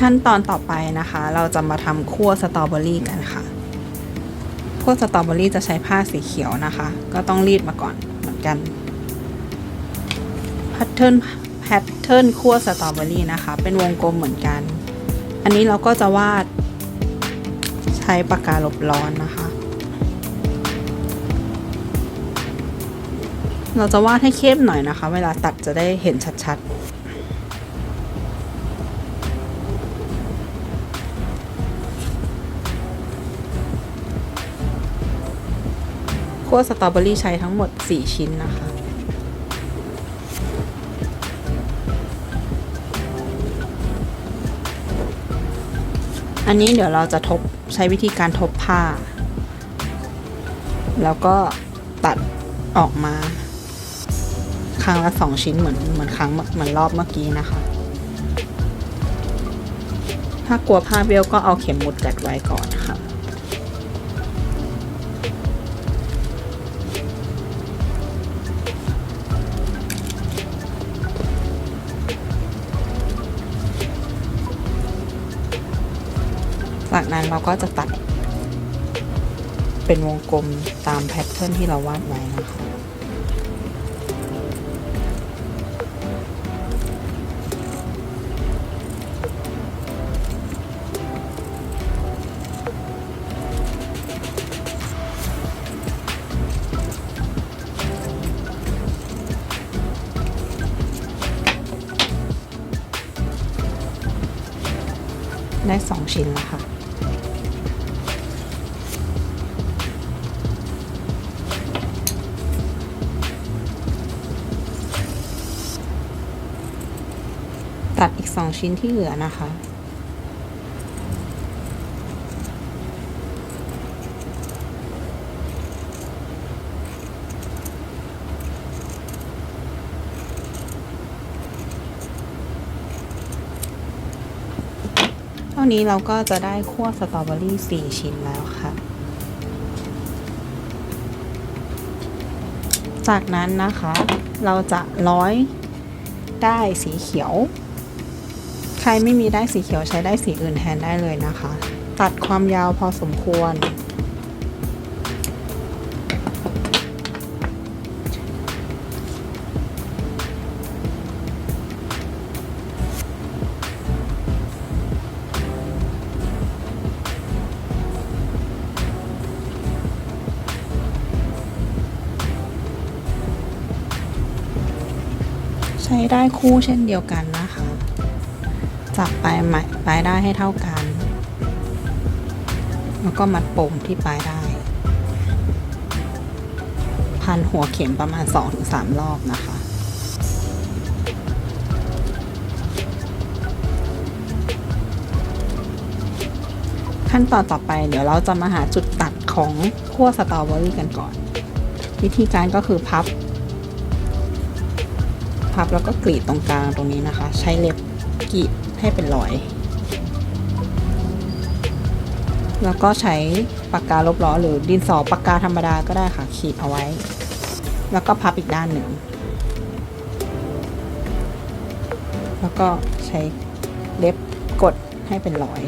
ขั้นตอนต่อไปนะคะ เราจะมาทำคั่วสตรอเบอรี่กันค่ะคั่วสตรอเบอรี่จะใช้ผ้าสีเขียวนะคะ ก็ต้องรีดมาก่อนเหมือนกันแพทเทิร์นแพทเทิร์นคั่วสตรอเบอรี่นะคะ เป็นวงกลมเหมือนกัน อันนี้เราก็จะวาดใช้ปากกาลบร้อนนะคะ เราจะวาดให้เข้มหน่อยนะคะ เวลาตัดจะได้เห็นชัดๆ คั่วสตรอเบอรี่ใช้ทั้งหมด 4 ชิ้นนะคะ อันนี้เดี๋ยวเราจะทบใช้วิธีการทบผ้า แล้วก็ตัดออกมา ครั้งละสองชิ้นเหมือนเหมือนครั้งเหมือนรอบเมื่อกี้นะคะ ถ้ากลัวผ้าเบี้ยวก็เอาเข็มหมุดกัดไว้ก่อนค่ะ จากนั้นเราก็จะตัดเป็นวงกลมตามแพทเทิร์นที่เราวาดไว้นะคะได้สองชิ้นแล้วค่ะ สองชิ้นที่เหลือนะคะ เท่านี้เราก็จะได้คั่วสตรอเบอรี่4ชิ้นแล้วค่ะ จากนั้นนะคะ เราจะร้อยได้สีเขียว ใครไม่มีได้สีเขียวใช้ได้สีอื่นแทนได้เลยนะคะ ตัดความยาวพอสมควร ใช้ได้คู่เช่นเดียวกันนะคะ จับปลายไม้ปลายได้ให้เท่ากัน แล้วก็มัดปมที่ปลายได้ พันหัวเข็มประมาณ 2-3 รอบนะคะขั้นตอนต่อไปเดี๋ยวเราจะมาหาจุดตัดของขั้วสตรอเบอรี่กันก่อน วิธีการก็คือพับ พับแล้วก็กรีดตรงกลางตรงนี้นะคะ ใช้เล็บกรีด ให้เป็นรอย แล้วก็ใช้ปากกาลบล้อหรือดินสอปากกาธรรมดาก็ได้ค่ะขีดเอาไว้ แล้วก็พับอีกด้านหนึ่ง แล้วก็ใช้เล็บกดให้เป็นรอย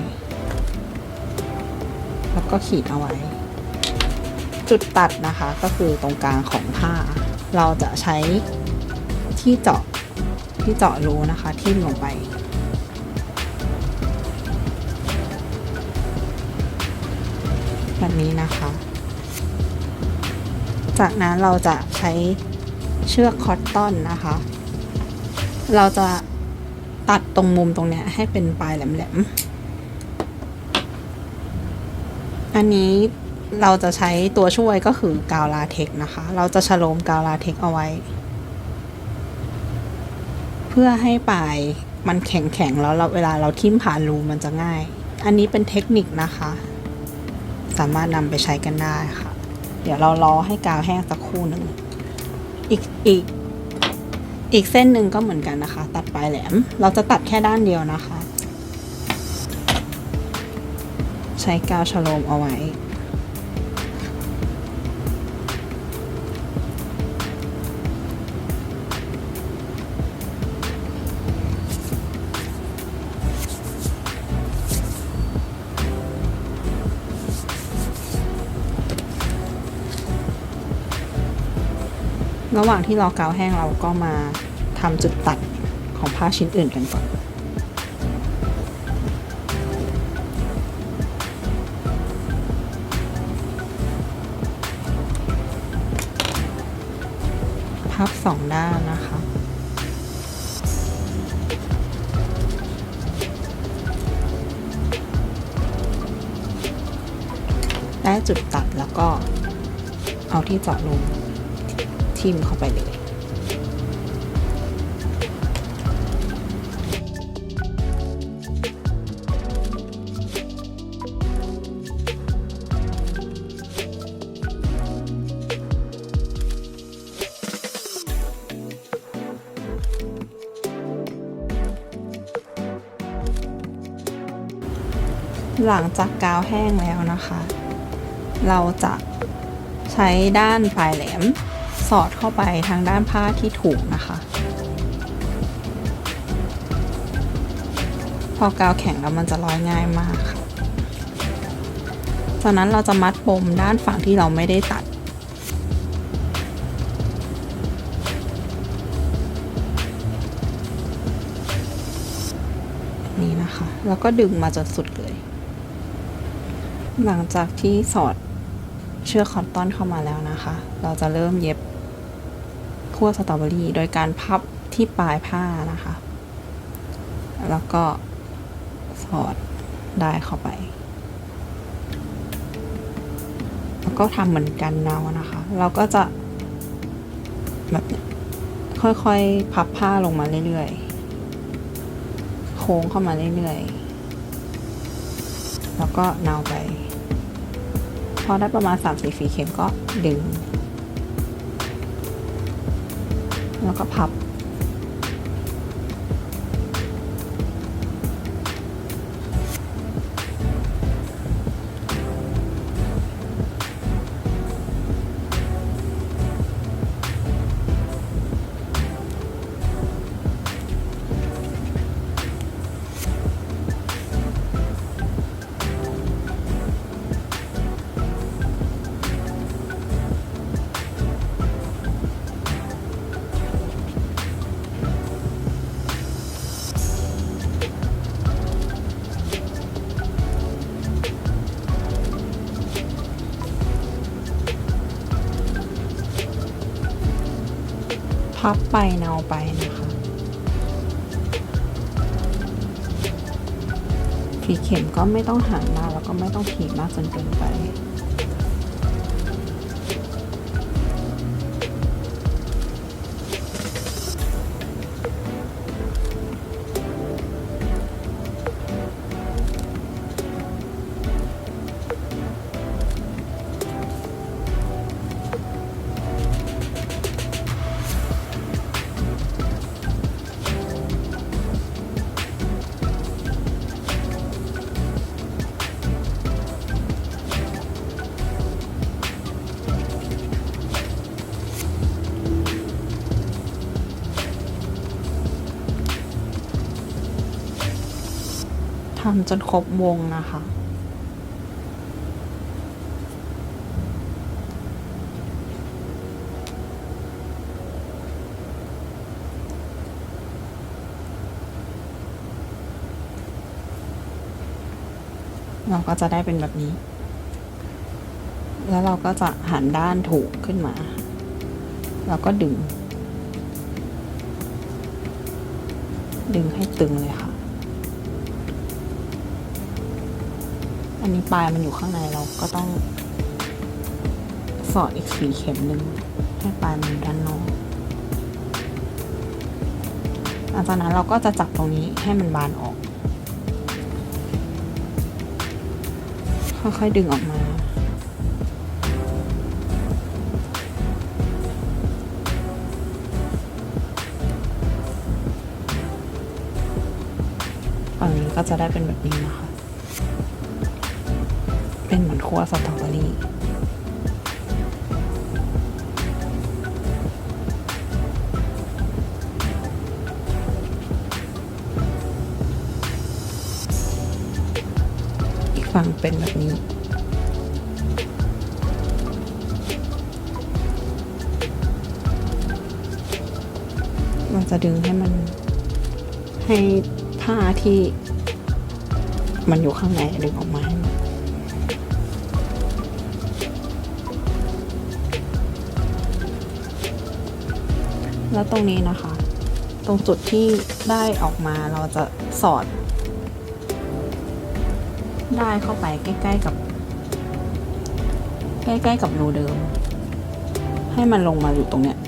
แล้วก็ขีดเอาไว้ จุดตัดนะคะก็คือตรงกลางของผ้า เราจะใช้ที่เจาะที่เจาะรูนะคะทิ่มลงไป นี้นะคะ จากนั้นเราจะใช้เชือกคอตตอนนะคะ เราจะตัดตรงมุมตรงเนี้ยให้เป็นปลายแหลมๆ อันนี้เราจะใช้ตัวช่วยก็คือกาวลาเทคนะคะ เราจะฉโลมกาวลาเทคเอาไว้ เพื่อให้ปลายมันแข็งๆ แล้วเราเวลาเราทิ่มผ่านรูมันจะง่าย อันนี้เป็นเทคนิคนะคะ สามารถนำไปใช้กันได้ค่ะ เดี๋ยวเรารอให้กาวแห้งสักครู่หนึ่งอีกอีกอีกเส้นหนึ่งก็เหมือนกันนะคะ ตัดปลายแหลม เราจะตัดแค่ด้านเดียวนะคะ ใช้กาวฉโลมเอาไว้ ระหว่างที่รอกาวแห้งเราก็มาทำจุดตัดของผ้าชิ้นอื่นกันก่อนพับสองด้านนะคะได้จุดตัดแล้วก็เอาที่เจาะลง ทิมเข้าไปเลย หลังจากกาวแห้งแล้วนะคะ เราจะใช้ด้านปลายแหลม สอดเข้าไปทางด้านผ้าที่ถูกนะคะ พอกาวแข็งแล้วมันจะร้อยง่ายมากค่ะ จากนั้นเราจะมัดปมด้านฝั่งที่เราไม่ได้ตัดนี่นะคะ แล้วก็ดึงมาจนสุดเลย หลังจากที่สอดเชือกคอตตอนเข้ามาแล้วนะคะ เราจะเริ่มเย็บ ขั้วสตรอเบอรี่โดยการพับที่ปลายผ้านะคะ แล้วก็สอดได้เข้าไป แล้วก็ทำเหมือนกันเนานะคะ เราก็จะแบบค่อยๆ พับผ้าลงมาเรื่อยๆ โค้งเข้ามาเรื่อยๆ แล้วก็เนาไป พอได้ประมาณ3 4ฝีเข็มก็ดึง แล้วก็พับ พับไปเนาไปนะคะผีเข็มก็ไม่ต้องห่างมากแล้วก็ไม่ต้องถี่มากจนเกินไปำจนครบวงนะคะ เราก็จะได้เป็นแบบนี้ แล้วเราก็จะหันด้านถูกขึ้นมา แล้วก็ดึง ดึงให้ตึงเลยค่ะ อันนี้ปลายมันอยู่ข้างในเราก็ต้อง สอดอีกสีเข็มหนึ่งให้ปลายมันด้านนอกหลังจากนั้นเราก็จะจับตรงนี้ให้มันบานออก ค่อยๆดึงออกมาฝั่งนี้ก็จะได้เป็นแบบนี้นะคะ เป็นเหมือนคั่วสตรอเบอรี่อีกฝั่งเป็นแบบนี้เราจะดึงให้มันให้ผ้าที่มันอยู่ข้างในดึงออกมา แล้วตรงนี้นะคะ ตรงจุดที่ได้ออกมาเราจะสอด ได้เข้าไปใกล้ ๆ กับ ใกล้ ๆ กับรูเดิม ให้มันลงมาอยู่ตรงเนี้ย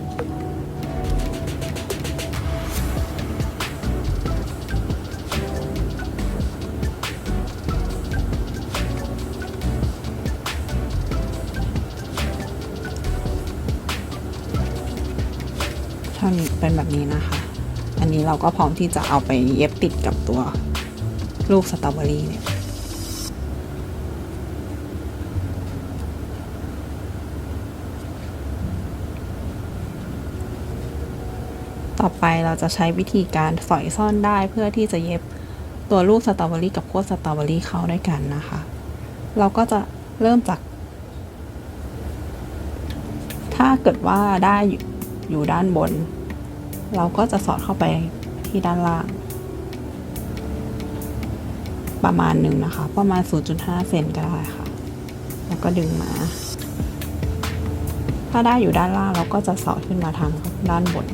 านี้เป็นแบบนี้นะคะ อันนี้เราก็พร้อมที่จะเอาไปเย็บติดกับตัวลูกสตรอเบอรี่เนี่ยต่อไปเราจะใช้วิธีการสอยซ่อนได้เพื่อที่จะเย็บตัวลูกสตรอเบอรี่กับโคตสตรอเบอรี่เข้าด้วยกันนะคะ เราก็จะเริ่มจาก ถ้าเกิดว่าได้อยู่อยู่ด้านบน เราก็จะสอดเข้าไปที่ด้านล่าง ประมาณหนึ่งนะคะ ประมาณ 0.5 เซนก็ได้ค่ะ แล้วก็ดึงมา ถ้าได้อยู่ด้านล่างเราก็จะสอดขึ้นมาทางด้านบน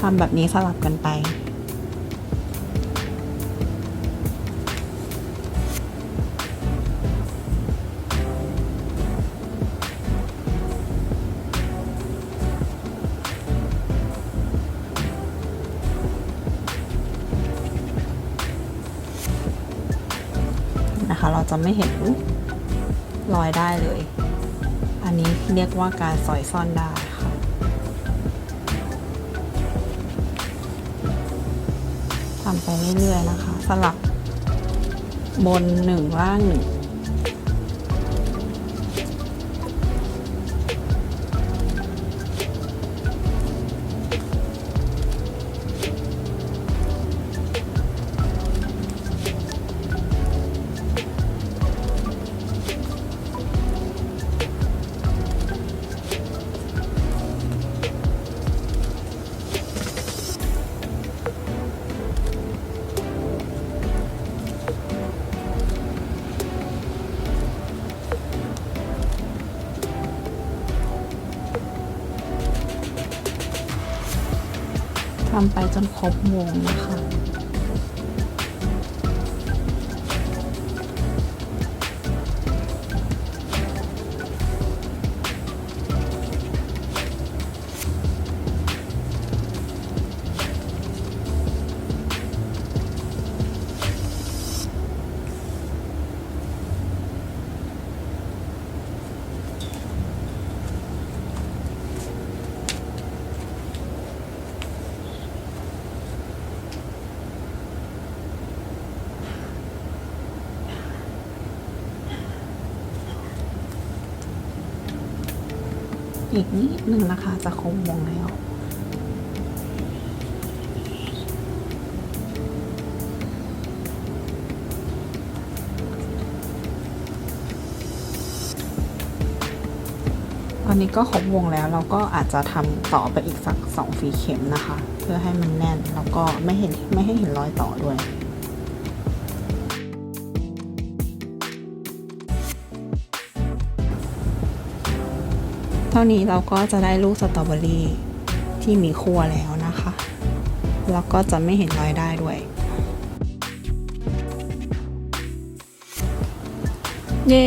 ทำแบบนี้สลับกันไป จะไม่เห็นรอยได้เลย อันนี้เรียกว่าการสอยซ่อนได้ค่ะ ทำไปเรื่อยๆนะคะ สลับบนหนึ่งล่างหนึ่ง ทำไปจนครบวงนะคะ อีกนิดนึงนะคะจะครบวงแล้วตอนนี้ก็ครบวงแล้วเราก็อาจจะทำต่อไปอีกสักสองฝีเข็มนะคะ เพื่อให้มันแน่นแล้วก็ไม่เห็นไม่ให้เห็นรอยต่อด้วย เท่านี้เราก็จะได้ลูกสตรอเบอรี่ที่มีคั่วแล้วนะคะ แล้วก็จะไม่เห็นรอยได้ด้วย เย้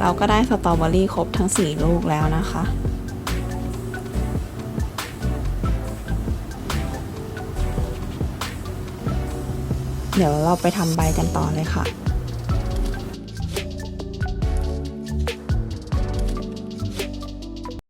เราก็ได้สตรอเบอรี่ครบทั้ง 4 ลูกแล้วนะคะเดี๋ยวเราไปทำใบกันต่อเลยค่ะ